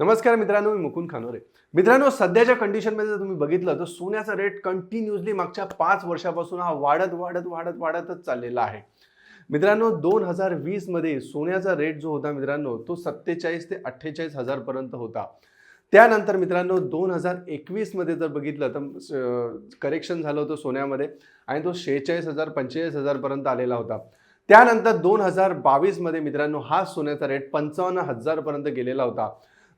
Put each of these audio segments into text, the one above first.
नमस्कार मित्रांनो मी मुकुंद खानोरे. मित्रांनो सध्याच्या कंडिशनमध्ये जर तुम्ही बघितलं तर सोन्याचा रेट कंटिन्युअसली मागच्या पाच वर्षापासून हा वाढत वाढत वाढत वाढतच चाललेला आहे. मित्रांनो दोन हजार वीसमध्ये सोन्याचा रेट जो होता मित्रांनो तो सत्तेचाळीस ते अठ्ठेचाळीस हजारपर्यंत होता. त्यानंतर मित्रांनो दोन हजार एकवीसमध्ये जर बघितलं तर करेक्शन झालं होतं सोन्यामध्ये आणि तो शेहेचाळीस हजार पंचेचाळीस हजारपर्यंत आलेला होता. त्यानंतर दोन हजार बावीसमध्ये मित्रांनो हा सोन्याचा रेट पंचावन्न हजारपर्यंत गेलेला होता.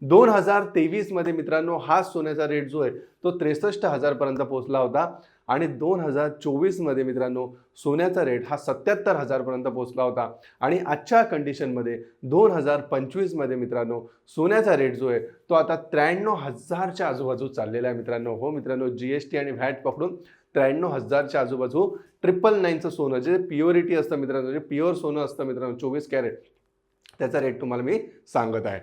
दोन हजार तेवीसमध्ये मित्रांनो हा सोन्याचा रेट जो आहे तो त्रेसष्ट हजारपर्यंत पोहोचला होता. आणि दोन हजार चोवीसमध्ये मित्रांनो सोन्याचा रेट हा सत्याहत्तर हजारपर्यंत पोहोचला होता. आणि आजच्या कंडिशनमध्ये दोन हजार पंचवीसमध्ये मित्रांनो सोन्याचा रेट जो आहे तो आता त्र्याण्णव हजारच्या आजूबाजू चाललेला आहे मित्रांनो. हो मित्रांनो जी एस टी आणि व्हॅट पकडून त्र्याण्णव हजारच्या आजूबाजू ट्रिपल नाईनचं सोनं जे प्युअरिटी असतं मित्रांनो जे प्युअर सोनं असतं मित्रांनो चोवीस कॅरेट त्याचा रेट तुम्हाला मी सांगत आहे.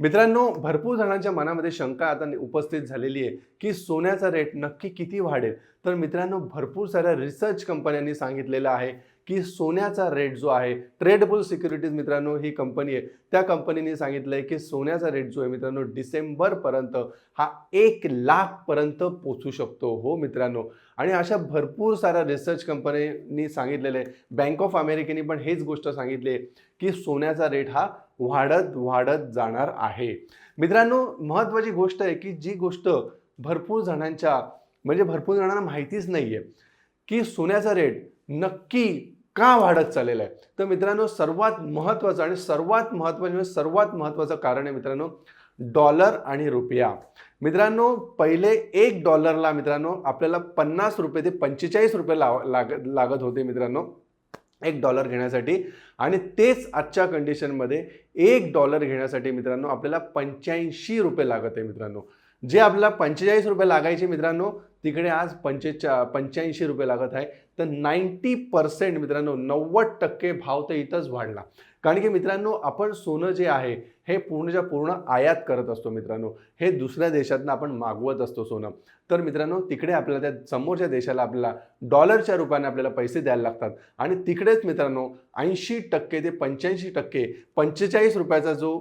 मित्रांनो भरपूर जणांच्या मनामध्ये शंका आता उपस्थित झालेली आहे की सोन्याचा रेट नक्की किती वाढेल? तर मित्रांनो भरपूर साऱ्या रिसर्च कंपन्यांनी सांगितलेलं आहे की सोन्याचा रेट जो आहे ट्रेडबुल सिक्युरिटीज मित्रांनो ही कंपनी आहे. त्या कंपनीने सांगितलं आहे की सोन्याचा रेट जो आहे मित्रांनो डिसेंबरपर्यंत हा एक लाखपर्यंत पोचू शकतो. हो मित्रांनो. आणि अशा भरपूर साऱ्या रिसर्च कंपनीनी सांगितलेलं आहे. बँक ऑफ अमेरिकेने पण हेच गोष्ट सांगितली आहे की सोन्याचा रेट हा वाढत वाढत जाणार आहे. मित्रांनो महत्त्वाची गोष्ट आहे की जी गोष्ट भरपूर जणांच्या म्हणजे भरपूर जणांना माहितीच नाही आहे की सोन्याचा रेट नक्की का वाढत चाललेला आहे? तर मित्रांनो सर्वात महत्त्वाचं आणि सर्वात महत्त्वाचं म्हणजे सर्वात महत्त्वाचं कारण आहे मित्रांनो डॉलर आणि रुपया. मित्रांनो पहिले एक डॉलरला मित्रांनो आपल्याला पन्नास रुपये ते पंचेचाळीस रुपये लाव लाग लागत होते मित्रांनो एक डॉलर घेण्यासाठी. आणि तेच आजच्या कंडिशनमध्ये एक डॉलर घेण्यासाठी मित्रांनो आपल्याला पंच्याऐंशी रुपये लागत आहे मित्रांनो. जे आपल्याला पंचेचाळीस रुपये लागायचे मित्रांनो तिकडे आज पंचेचा पंच्याऐंशी रुपये लागत आहे. तर नाईंटी पर्सेंट मित्रांनो नव्वद टक्के भाव तर इथंच वाढला. कारण की मित्रांनो आपण सोनं जे आहे हे पूर्णच्या पूर्ण आयात करत असतो मित्रांनो. हे दुसऱ्या देशातनं आपण मागवत असतो सोनं. तर मित्रांनो तिकडे आपल्याला त्या समोरच्या देशाला आपल्याला डॉलरच्या रूपाने आपल्याला पैसे द्यायला लागतात. आणि तिकडेच मित्रांनो ऐंशी टक्के ते पंच्याऐंशी टक्के पंचेचाळीस रुपयाचा जो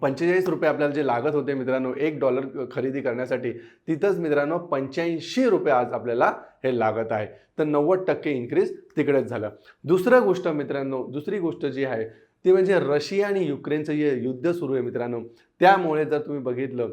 पंचेचाळीस रुपये आपल्याला जे लागत होते मित्रांनो एक डॉलर खरेदी करण्यासाठी तिथंच मित्रांनो पंच्याऐंशी रुपये आज आपल्याला हे लागत आहे. तर नव्वद टक्के इन्क्रीज तिकडेच झालं. दुसरं गोष्ट मित्रांनो दुसरी गोष्ट जी आहे ती म्हणजे रशिया आणि युक्रेनचं जे युद्ध सुरू आहे मित्रांनो त्यामुळे जर तुम्ही बघितलं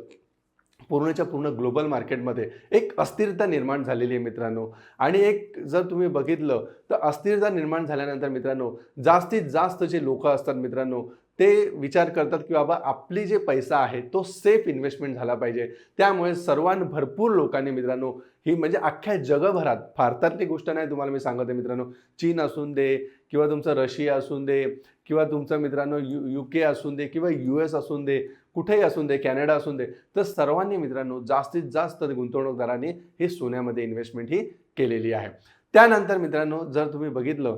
पूर्णच्या पूर्ण ग्लोबल मार्केटमध्ये एक अस्थिरता निर्माण झालेली आहे मित्रांनो. आणि एक जर तुम्ही बघितलं तर अस्थिरता निर्माण झाल्यानंतर मित्रांनो जास्तीत जास्त जे लोक असतात मित्रांनो ते विचार करतात की बाबा आपली जे पैसा आहे तो सेफ इन्व्हेस्टमेंट झाला पाहिजे. त्यामुळे सर्वांना भरपूर लोकांनी मित्रांनो ही म्हणजे अख्ख्या जगभरात भारतातली गोष्ट नाही तुम्हाला मी सांगत आहे मित्रांनो चीन असून दे किंवा तुमचं रशिया असून दे किंवा तुमचं मित्रांनो यू यू के असून दे किंवा यू एस असून दे कुठेही असून दे कॅनडा असून दे तर सर्वांनी मित्रांनो जास्तीत जास्त गुंतवणूकदारांनी ही सोन्यामध्ये इन्व्हेस्टमेंट ही केलेली आहे. त्यानंतर मित्रांनो जर तुम्ही बघितलं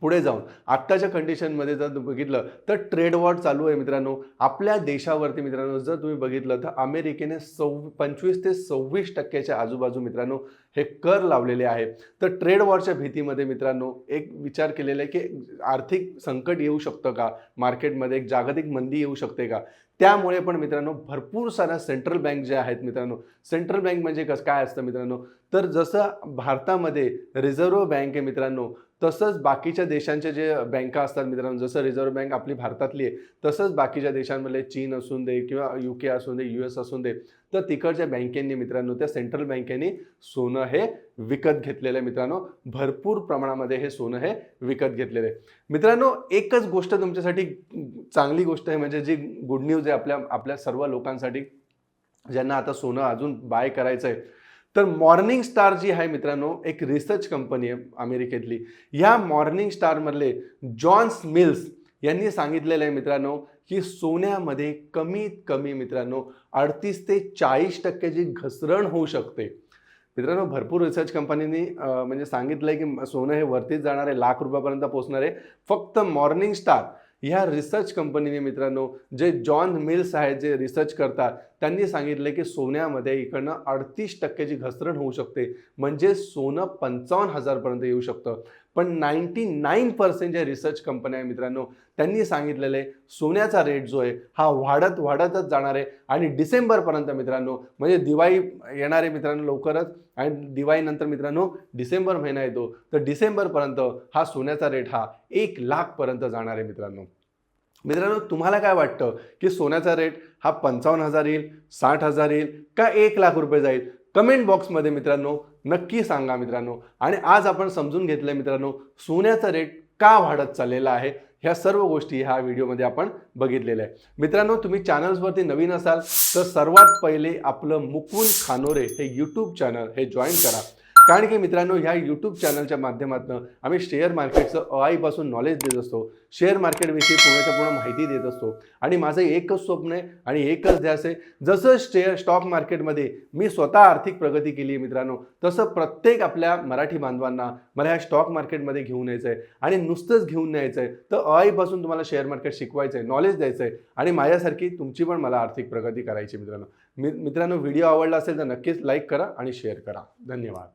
पुढे जाऊन आत्ताच्या कंडिशनमध्ये जर बघितलं तर ट्रेड वॉर चालू आहे मित्रांनो. आपल्या देशावरती मित्रांनो जर तुम्ही बघितलं तर अमेरिकेने सव् पंचवीस ते सव्वीस टक्क्याच्या आजूबाजू मित्रांनो हे कर लावलेले आहे. तर ट्रेड वॉरच्या भीतीमध्ये मित्रांनो एक विचार केलेला आहे की आर्थिक संकट येऊ शकतं का? मार्केटमध्ये एक जागतिक मंदी येऊ शकते का? त्यामुळे पण मित्रांनो भरपूर साऱ्या सेंट्रल बँक ज्या आहेत मित्रांनो सेंट्रल बँक म्हणजे कसं काय असतं मित्रांनो? तर जसं भारतामध्ये रिझर्व्ह बँक आहे मित्रांनो तसंच बाकीच्या देशांच्या जे बँका असतात मित्रांनो जसं रिझर्व्ह बँक आपली भारतातली आहे तसंच बाकीच्या देशांमधले चीन असून दे किंवा यू के असून दे यू एस असून दे तर तिकडच्या बँकेंनी मित्रांनो त्या सेंट्रल बँकेनी सोनं हे विकत घेतलेलं आहे मित्रांनो. भरपूर प्रमाणामध्ये हे सोनं हे विकत घेतलेलं आहे. मित्रांनो एकच गोष्ट तुमच्यासाठी चांगली गोष्ट आहे म्हणजे जी गुड न्यूज आहे आपल्या आपल्या सर्व लोकांसाठी ज्यांना आता सोनं अजून बाय करायचं आहे तर मॉर्निंग स्टार जी आहे मित्रांनो एक रिसर्च कंपनी आहे अमेरिकेतली. ह्या मॉर्निंग स्टारमधले जॉन्स मिल्स यांनी सांगितलेलं आहे मित्रांनो की सोन्यामध्ये कमीत कमी मित्रांनो अडतीस ते चाळीस टक्क्याची घसरण होऊ शकते. मित्रांनो भरपूर रिसर्च कंपनीनी म्हणजे सांगितलं आहे की सोनं हे वरतीच जाणार आहे लाख रुपयापर्यंत पोहोचणार आहे फक्त मॉर्निंग स्टार. ह्या रिसर्च कंपनीने मित्रांनो जे जॉन मिल्स आहेत जे रिसर्च करतात त्यांनी सांगितले की सोन्यामध्ये इकडनं अडतीस टक्क्याची घसरण होऊ शकते. म्हणजे सोनं पंचावन्न हजारपर्यंत येऊ शकतं. पण नाईंटी नाईन पर्सेंट ज्या रिसर्च कंपन्या आहे मित्रांनो त्यांनी सांगितलेलं आहे सोन्याचा रेट जो आहे हा वाढत वाढतच जाणार आहे. आणि डिसेंबरपर्यंत मित्रांनो म्हणजे दिवाळी येणार आहे मित्रांनो लवकरच आणि दिवाळीनंतर मित्रांनो डिसेंबर महिना येतो. तर डिसेंबरपर्यंत हा सोन्याचा रेट हा एक लाखपर्यंत जाणार आहे मित्रांनो. मित्रांनो तुम्हाला काय वाटतं की सोन्याचा रेट हा पंचावन्न हजार येईल साठ हजार येईल का एक लाख रुपये जाईल? कमेंट बॉक्समध्ये मित्रांनो नक्की सांगा मित्रांनो. आणि आज आपण समजून घेतलं मित्रांनो सोन्याचा रेट का वाढत चाललेला आहे? ह्या सर्व गोष्टी ह्या व्हिडिओमध्ये आपण बघितलेल्या आहे मित्रांनो तुम्ही चॅनल्सवरती नवीन असाल तर सर्वात पहिले आपलं मुकुल खानोरे हे यूट्यूब चॅनल हे जॉईन करा. कारण की मित्रांनो ह्या यूट्यूब चॅनलच्या माध्यमातून आम्ही शेअर मार्केटचं अआईपासून नॉलेज देत असतो. शेअर मार्केटविषयी पूर्णच्या पूर्ण माहिती देत असतो. आणि माझं एकच स्वप्न आहे आणि एकच ध्यास आहे जसं शेअर स्टॉक मार्केटमध्ये मी स्वतः आर्थिक प्रगती केली आहे मित्रांनो तसं प्रत्येक आपल्या मराठी बांधवांना मला ह्या स्टॉक मार्केटमध्ये घेऊन यायचं आहे आणि नुसतंच घेऊन न्यायचं आहे तर अआईपासून तुम्हाला शेअर मार्केट शिकवायचं आहे नॉलेज द्यायचं आहे आणि माझ्यासारखी तुमची पण मला आर्थिक प्रगती करायची मित्रांनो. मी मित्रांनो व्हिडिओ आवडला असेल तर नक्कीच लाईक करा आणि शेअर करा. धन्यवाद.